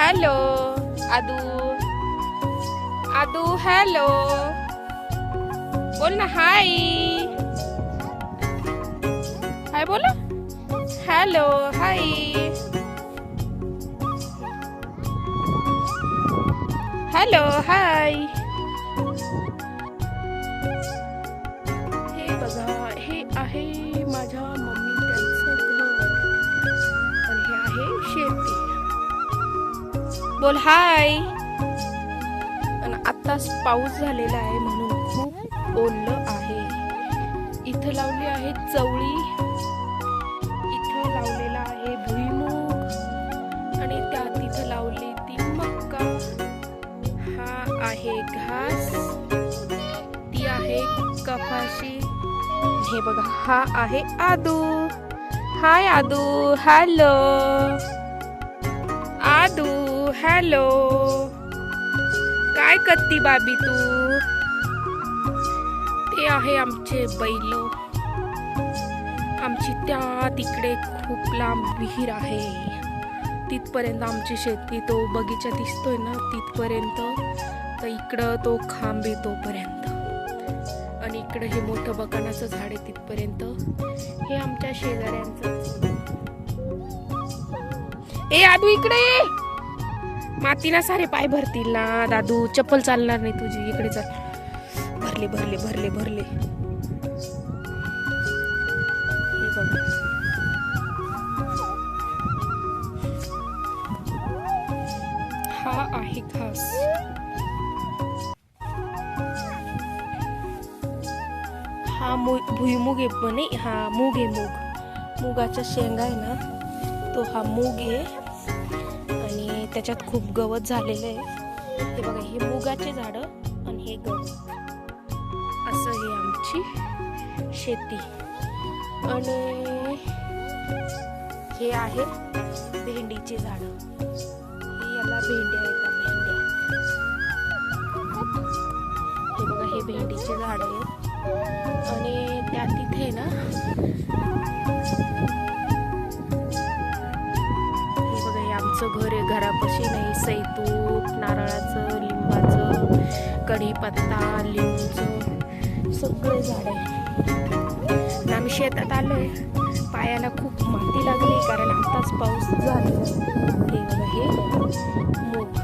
Hello आदू आदू hello बोल ना हाय हाय बोल हॅलो हाय हॅलो हाय बोल हाय आणि आत्ताच पाऊस झालेला आहे म्हणून खूप बोललं आहे. इथं लावली आहे चवळी. इथं लावलेला आहे भुईमूग. आणि त्या तिथं लावली ती मक्का. हा आहे घास. ती आहे कपाशी. हे बघा हा आहे आदू. हाय आदू हॅलो. हॅलो. काय करती बाबी तू? ते आहे आमचे बैल. आमची त्या तिकडे खूप लांब विहीर आहे. तिथपर्यंत आमची शेती तो बगीचा दिसतोय ना तिथपर्यंत. तर इकडं तो खांब येतोपर्यंत तोपर्यंत. आणि इकडं हे मोठं बकानाचं झाड आहे तिथपर्यंत. हे आमच्या शेजाऱ्यांचं. ए आदू इकडे मातीला मातीना सारे पाय भरतील ना दादू. चप्पल चालणार नाही तुझी. इकडे चाल. भरले भरले भरले भरले. हा आहे घास. हा मु भुईमुग आहे पण आहे. हा मूग आहे मूग. मुगाच्या शेंगा आहे ना तो हा मूग आहे. त्याच्यात खूप गवत झालेलं आहे. हे बघा हे मुगाचे झाडं आणि हे गवत. असं हे आमची शेती. आणि हे आहे भेंडीचे झाडं. हे याला भेंड्या येतात भेंड्या. हे बघा हे भेंडीचे झाडं आहेत. आणि त्या तिथे ना आमचं घर आहे घरापाशी नाही सैतूप नारळाचं लिंबाचं कढीपत्ता लिंबूचं सगळे झाड आहे. आम्ही शेतात आलो आहे. पायाला खूप माती लागली कारण आताच पाऊस झाला. हे बघा हे मूग